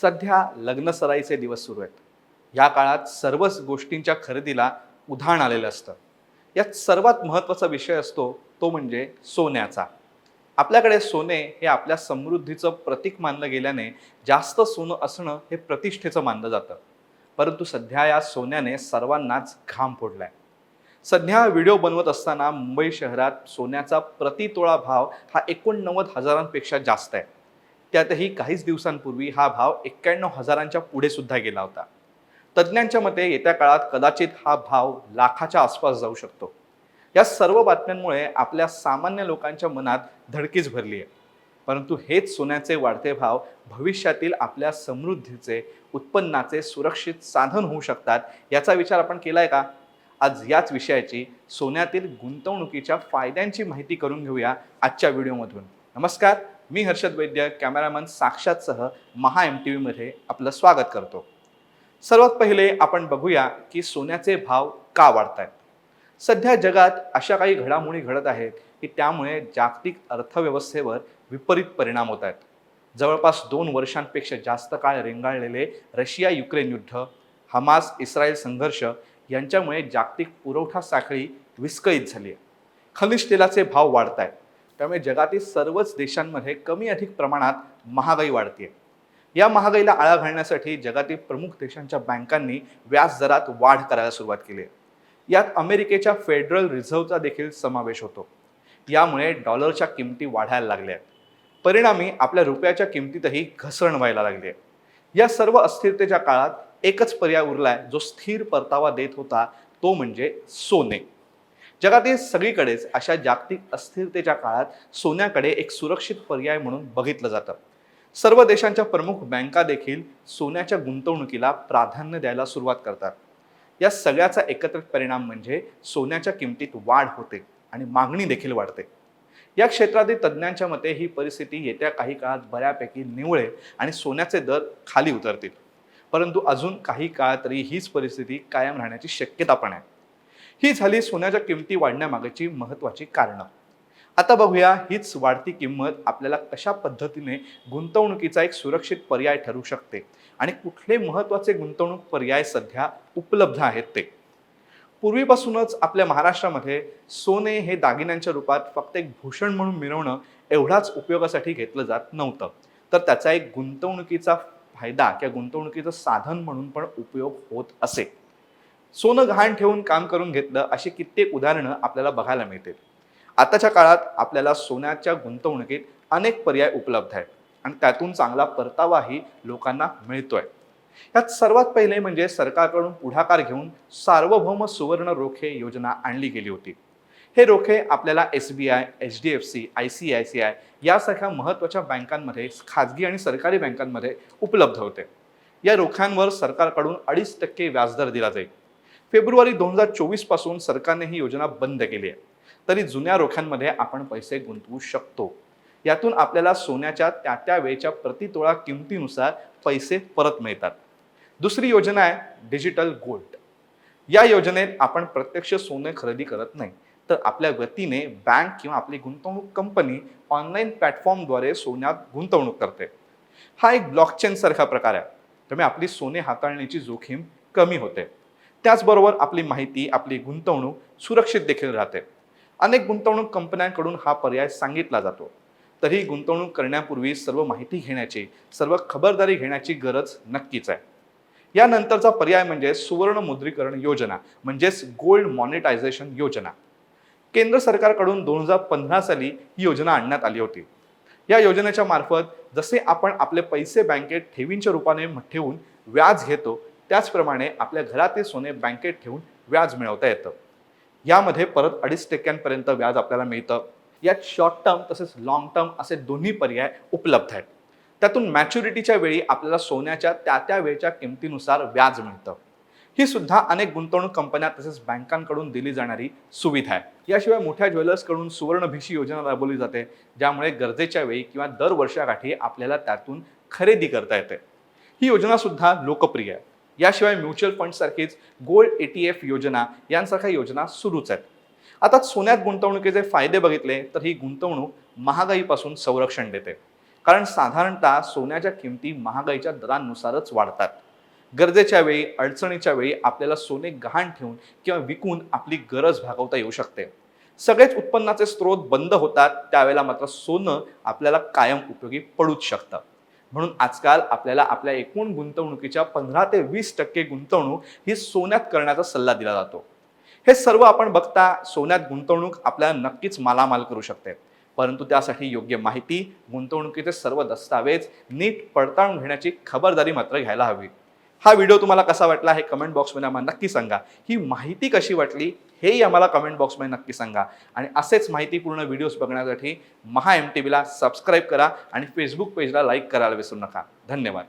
सध्या लग्नसराईचे दिवस सुरू आहेत. या काळात सर्वच गोष्टींच्या खरेदीला उधाण आलेलं असतं. यात सर्वात महत्त्वाचा विषय असतो तो म्हणजे सोन्याचा. आपल्याकडे सोने हे आपल्या समृद्धीचं प्रतीक मानलं गेल्याने जास्त सोनं असणं हे प्रतिष्ठेचं मानलं जातं. परंतु सध्या या सोन्याने सर्वांनाच घाम फोडलाय. सध्या व्हिडिओ बनवत असताना मुंबई शहरात सोन्याचा प्रतितोळा भाव हा एकोणनव्वद हजारांपेक्षा जास्त आहे. त्यातही काहीच दिवसांपूर्वी हा भाव एक्क्याण्णव हजारांच्या पुढे सुद्धा गेला होता. तज्ज्ञांच्या मते येत्या काळात कदाचित हा भाव लाखाच्या आसपास जाऊ शकतो. या सर्व बातम्यांमुळे आपल्या सामान्य लोकांच्या मनात धडकीच भरली आहे परंतु हेच सोन्याचे वाढते भाव भविष्यातील आपल्या समृद्धीचे उत्पन्नाचे सुरक्षित साधन होऊ शकतात याचा विचार आपण केलाय का? आज याच विषयाची सोन्यातील गुंतवणुकीच्या फायद्यांची माहिती करून घेऊया आजच्या व्हिडिओमधून. नमस्कार. मी हर्षद वैद्य कॅमेरामन साक्षातसह महा एम टी व्हीमध्ये आपलं स्वागत करतो. सर्वात पहिले आपण बघूया की सोन्याचे भाव का वाढत आहेत सध्या जगात अशा काही घडामोडी घडत आहेत की त्यामुळे जागतिक अर्थव्यवस्थेवर विपरीत परिणाम होत आहेत. जवळपास दोन वर्षांपेक्षा जास्त काळ रेंगाळलेले रशिया युक्रेन युद्ध हमास इस्रायल संघर्ष यांच्यामुळे जागतिक पुरवठा साखळी विस्कळीत झाली आहे खनिज तेलाचे भाव वाढत आहेत त्यामुळे जगातील सर्वच देशांमध्ये कमी अधिक प्रमाणात महागाई वाढते या महागाईला आळा घालण्यासाठी जगातील प्रमुख देशांच्या बँकांनी व्याज दरात वाढ करायला सुरुवात केली आहे. यात अमेरिकेच्या फेडरल रिझर्व्हचा देखील समावेश होतो. यामुळे डॉलरच्या किमती वाढायला लागल्या आहेत. परिणामी आपल्या रुपयाच्या किमतीतही घसरण व्हायला लागली आहे. या सर्व अस्थिरतेच्या काळात एकच पर्याय उरलाय जो स्थिर परतावा देत होता तो म्हणजे सोने. जगातील सगळीकडेच अशा जागतिक अस्थिरतेच्या काळात सोन्याकडे एक सुरक्षित पर्याय म्हणून बघितलं जातं. सर्व देशांच्या प्रमुख बँका देखील सोन्याच्या गुंतवणुकीला प्राधान्य द्यायला सुरुवात करतात. या सगळ्याचा एकत्रित परिणाम म्हणजे सोन्याच्या किमतीत वाढ होते आणि मागणी देखील वाढते. या क्षेत्रातील तज्ज्ञांच्या मते ही परिस्थिती येत्या काही काळात बऱ्यापैकी निवळे आणि सोन्याचे दर खाली उतरतील. परंतु अजून काही काळ तरी हीच परिस्थिती कायम राहण्याची शक्यता पण आहे. ही झाली सोन्याच्या किमती वाढण्यामागची महत्त्वाची कारणं. आता बघूया हीच वाढती किंमत आपल्याला कशा पद्धतीने गुंतवणुकीचा एक सुरक्षित पर्याय ठरू शकते आणि कुठले महत्त्वाचे गुंतवणूक पर्याय सध्या उपलब्ध आहेत ते. पूर्वीपासूनच आपल्या महाराष्ट्रामध्ये सोने हे दागिन्यांच्या रूपात फक्त एक भूषण म्हणून मिळवणं एवढाच उपयोगासाठी घेतलं जात नव्हतं. तर त्याचा एक गुंतवणुकीचा फायदा किंवा गुंतवणुकीचं साधन म्हणून पण उपयोग होत असे. सोनं गहाण ठेवून काम करून घेतलं अशी कित्येक उदाहरणं आपल्याला बघायला मिळतील. आताच्या काळात आपल्याला सोन्याच्या गुंतवणुकीत अनेक पर्याय उपलब्ध आहेत आणि त्यातून चांगला परतावाही लोकांना मिळतोय. यात सर्वात पहिले म्हणजे सरकारकडून पुढाकार घेऊन सार्वभौम सुवर्ण रोखे योजना आणली गेली होती. हे रोखे आपल्याला S B I H D F C I C I C I यासारख्या महत्त्वाच्या बँकांमध्ये खाजगी आणि सरकारी बँकांमध्ये उपलब्ध होते. या रोख्यांवर सरकारकडून अडीच टक्के व्याजदर दिला जाईल. फेब्रुवारी दोन हजार चोवीसपासून सरकारने ही योजना बंद केली आहे. तरी जुन्या रोख्यांमध्ये आपण पैसे गुंतवू शकतो. यातून आपल्याला सोन्याच्या त्या त्या वेळच्या प्रतितोळा किमतीनुसार पैसे परत मिळतात. दुसरी योजना आहे डिजिटल गोल्ड. या योजनेत आपण प्रत्यक्ष सोने खरेदी करत नाही तर आपल्या वतीने बँक किंवा आपली गुंतवणूक कंपनी ऑनलाईन प्लॅटफॉर्मद्वारे सोन्यात गुंतवणूक करते. हा एक ब्लॉकचेन सारखा प्रकार आहे. त्यामुळे आपली सोने हाताळण्याची जोखीम कमी होते. त्याचबरोबर आपली माहिती आपली गुंतवणूक सुरक्षित देखील राहते. अनेक गुंतवणूक कंपन्यांकडून हा पर्याय सांगितला जातो. तरी गुंतवणूक करण्यापूर्वी सर्व माहिती घेण्याची सर्व खबरदारी घेण्याची गरज नक्कीच आहे. यानंतरचा पर्याय म्हणजे सुवर्ण मुद्रीकरण योजना म्हणजेच गोल्ड मॉनिटायझेशन योजना. केंद्र सरकारकडून दोन हजार पंधरा साली ही योजना आणण्यात आली होती. या योजनेच्या मार्फत जसे आपण आपले पैसे बँकेत ठेवींच्या रूपाने ठेवून व्याज घेतो त्याचप्रमाणे आपल्या घरातील सोने बँकेत ठेवून व्याज मिळवता येतं. यामध्ये परत अडीच टक्क्यांपर्यंत व्याज आपल्याला मिळतं. यात शॉर्ट टर्म तसेच लाँग टर्म असे दोन्ही पर्याय उपलब्ध आहेत. त्यातून मॅच्युरिटीच्या वेळी आपल्याला सोन्याच्या त्या त्या वेळच्या किमतीनुसार व्याज मिळतं. ही सुद्धा अनेक गुंतवणूक कंपन्या तसेच बँकांकडून दिली जाणारी सुविधा आहे. याशिवाय मोठ्या ज्वेलर्सकडून सुवर्णभिशी योजना राबवली जाते ज्यामुळे गरजेच्या वेळी किंवा दर वर्षाकाठी आपल्याला त्यातून खरेदी करता येते. ही योजना सुद्धा लोकप्रिय आहे. याशिवाय म्युच्युअल फंडसारखीच गोल्ड ए टी एफ योजना यांसारख्या योजना सुरूच आहेत. आता सोन्यात गुंतवणुकीचे फायदे बघितले तर ही गुंतवणूक महागाईपासून संरक्षण देते. कारण साधारणतः सोन्याच्या किमती महागाईच्या दरांनुसारच वाढतात. गरजेच्या वेळी अडचणीच्या वेळी आपल्याला सोने गहाण ठेवून किंवा विकून आपली गरज भागवता येऊ शकते. सगळेच उत्पन्नाचे स्रोत बंद होतात त्यावेळेला मात्र सोनं आपल्याला कायम उपयोगी पडूच शकतं. म्हणून आजकाल आपल्याला आपल्या एकूण गुंतवणुकीच्या पंधरा ते वीस टक्के गुंतवणूक ही सोन्यात करण्याचा सल्ला दिला जातो. हे सर्व आपण बघता सोन्यात गुंतवणूक आपल्याला नक्कीच मालामाल करू शकते. परंतु त्यासाठी योग्य माहिती गुंतवणुकीचे सर्व दस्तावेज नीट पडताळून घेण्याची खबरदारी मात्र घ्यायला हवी. हा व्हिडिओ तुम्हाला कसा वाटला हे कमेंट बॉक्समध्ये आम्हाला नक्की सांगा. ही माहिती कशी वाटली हेही आम्हाला कमेंट बॉक्समध्ये नक्की सांगा. आणि असेच माहितीपूर्ण व्हिडिओज बघण्यासाठी महा एम टी व्हीला सबस्क्राईब करा आणि फेसबुक पेजला लाईक करायला विसरू नका. धन्यवाद.